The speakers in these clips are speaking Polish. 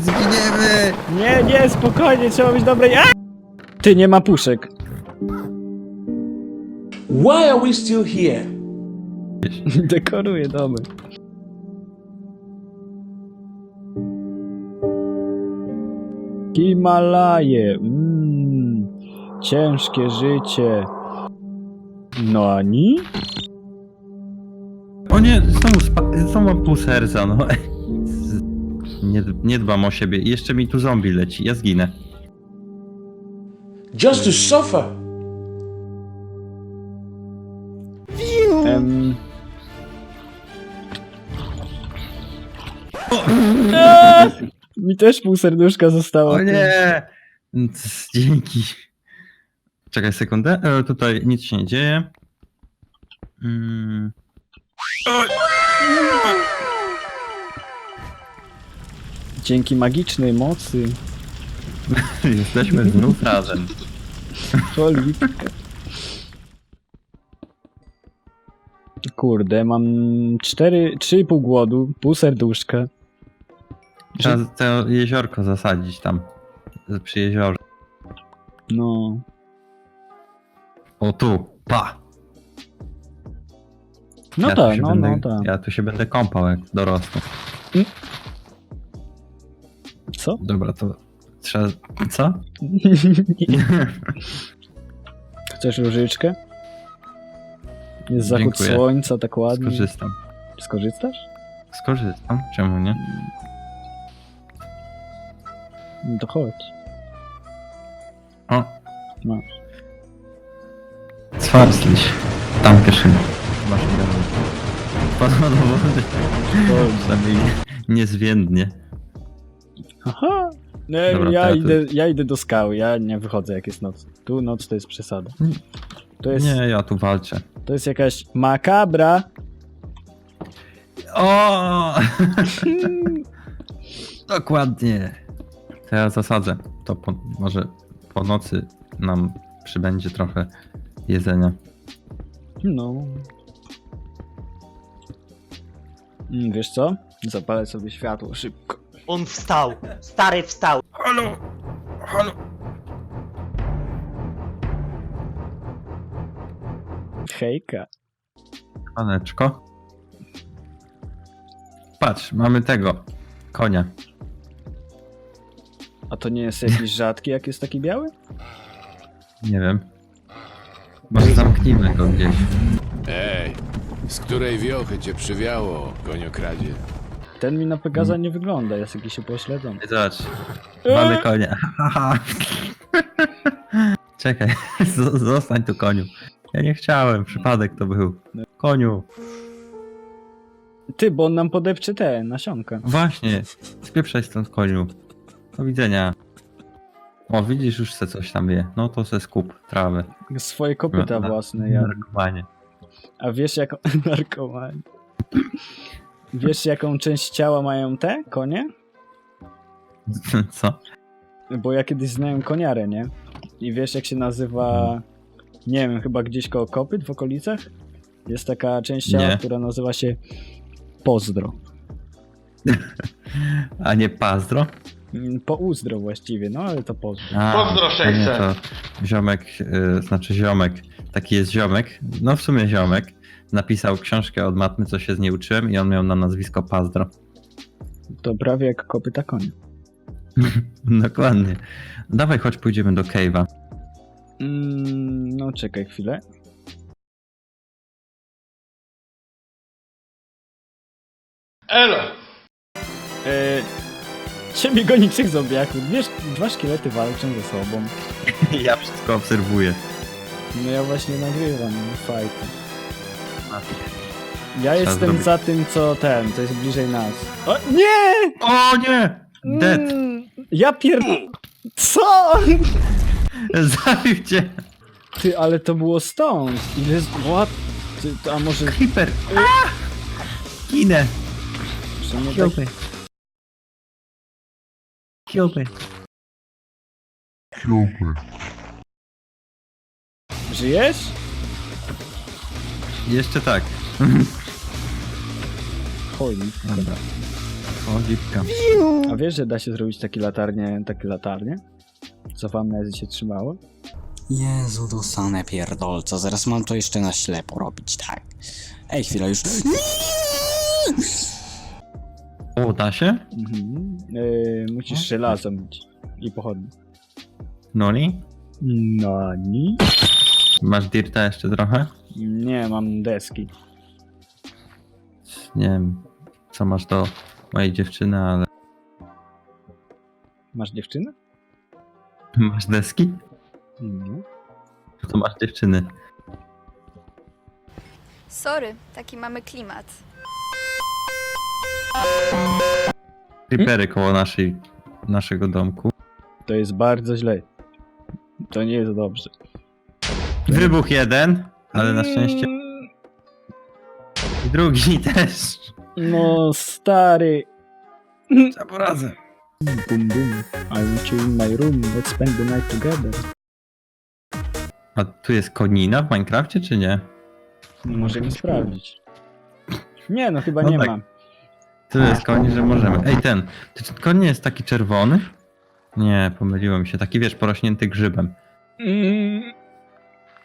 Zginiemy! Nie, nie, spokojnie, trzeba być dobrej. A! Ty, nie ma puszek. Why are we still here? Dekoruję domy. Himalaje. Mm, ciężkie życie. No ani? O nie, znowu, spa- znowu mam pół serca, no. Z- Nie, nie dbam o siebie. I jeszcze mi tu zombie leci, ja zginę. Just to suffer. Em... Mi też pół serduszka zostało. O nie! Dzięki. Czekaj sekundę, e, tutaj nic się nie dzieje. Mm. Dzięki magicznej mocy. Jesteśmy znów razem. Kurde, mam 4, 3,5 głodu, pół serduszka. Trzeba to jeziorko zasadzić tam. Przy jeziorze. No. O tu, pa! No ja tu tak, się no, będę, no tak. Ja tu się będę kąpał jak dorosnę. Co? Dobra, to trzeba... Co? Chcesz różyczkę? Jest zachód Dziękuję. słońca, tak ładnie. Skorzystam. Skorzystasz? Skorzystam, czemu nie? No to chodź. O, Masz. Tam kieszeni. Masz idealnie. Wpadła do wody. Przynajmniej niezwiędnie. Aha! Nie, Dobra, to ja, ja tu- idę, ja idę do skały, ja nie wychodzę jak jest noc. Tu noc to jest przesada. To jest, Nie, ja tu walczę. to jest jakaś makabra. O! Dokładnie. To ja zasadzę. To po, może po nocy nam przybędzie trochę jedzenia. No. Mm, Wiesz co? Zapalę sobie światło szybko. On wstał. Stary wstał. Halo! Halo! Hejka. Paneczko. Patrz, mamy tego. Konia. A to nie jest jakiś rzadki, jak jest taki biały? Nie wiem. Może zamknijmy go gdzieś. Ej, z której wiochy cię przywiało, koniokradzie? Ten mi na Pegaza nie wygląda, jest jakiś upośledzony. Zobacz. Mamy konia. Czekaj, zostań tu koniu. Ja nie chciałem, przypadek to był. Koniu. Ty, bo on nam podepcze te nasionka. Właśnie, spieprzaj stąd koniu. Do widzenia. O, widzisz, już se coś tam je. No to se skup trawę. Swoje kopyta Na- własne, ja. Narkowanie. A wiesz jaką... Narkomani. Wiesz jaką część ciała mają te konie? Co? Bo ja kiedyś znałem koniarę, nie? I wiesz jak się nazywa... Nie wiem, chyba gdzieś koło kopyt w okolicach? Jest taka część ciała, Nie. która nazywa się Pozdro. A nie pazdro? Mm, Po uzdro właściwie, no ale to pozdro. A, Pozdro a nie, 600. to ziomek, y, znaczy ziomek, taki jest ziomek, no w sumie ziomek, napisał książkę od matmy, co się z niej uczyłem i on miał na nazwisko Pazdro. To prawie jak kopyta konia. Dokładnie. Dawaj, chodź pójdziemy do Cave'a. Mm, no czekaj chwilę. Elo! E, ciebie goni trzech zombiaków. Wiesz, dwa szkielety walczą ze sobą. Ja wszystko obserwuję. No ja właśnie nagrywam fajkę. Ja jestem zrobić. za tym, co ten, to jest bliżej nas. O, nie! O nie! Dead! Mm, ja pier... Co? Zabił cię! Ty, ale to było stąd. Ile z... What? Ty, a może... Creeper! Ginę! Kill tak... Kill me. Żyjesz? Jeszcze tak. Chodź. Dobra. O, dzipka. A wiesz, że da się zrobić takie latarnie, takie latarnie? Co amnezji się trzymało? Jezu, dostanę pierdolca, zaraz mam to jeszcze na ślepo robić, tak. Ej, chwila już. O, da się? Mhm. Yy, musisz żelazo mieć. I pochodnie. Noli? Nani? Masz dirta jeszcze trochę? Nie, mam deski. Nie wiem, co masz do mojej dziewczyny, ale... Masz dziewczynę? Masz deski? No. To masz dziewczyny. Sorry, taki mamy klimat. Creepery koło naszej, naszego domku. To jest bardzo źle. To nie jest dobrze. Wybuch jeden, ale na szczęście Mm, i drugi też. No, stary. Want you in my room. Let's spend the night together. A tu jest konina w Minecrafcie, czy nie? Możemy sprawdzić. Nie, no chyba No nie tak. ma. Tu jest koń, że możemy. Ej, ten, to koń nie jest taki czerwony? Nie, pomyliło mi się. Taki, wiesz, porośnięty grzybem. Mm.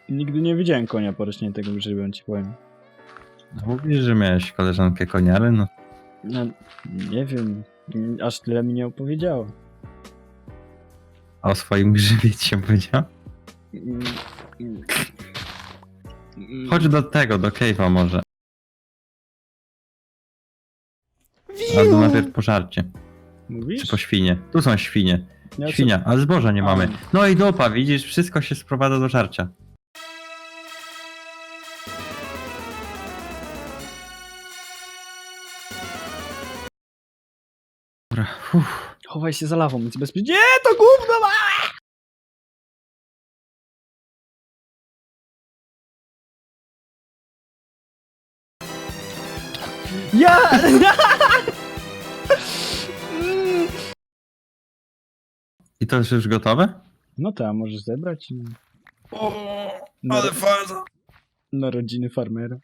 Nigdy nie widziałem konia porośniętego grzybem, ci powiem. No, Mówisz, że miałeś koleżankę koniary? No, No, nie wiem. Aż tyle mi nie opowiedziało. a o swoim grzybie ci się powiedział? Mm, mm, mm. Chodź do tego, do cave'a może. Albo najpierw po żarcie, Mówisz? czy po świnie. Tu są świnie. Ja Świnia, ale zboża nie A. mamy. No i dopa, widzisz, wszystko się sprowadza do żarcia. Dobra, uff. Chowaj się za lawą, więc bezpiecznie. Nie, to gówno ma! Ja! to jest już gotowe? No to, a możesz zebrać i... O, Na, faza. narodziny farmera.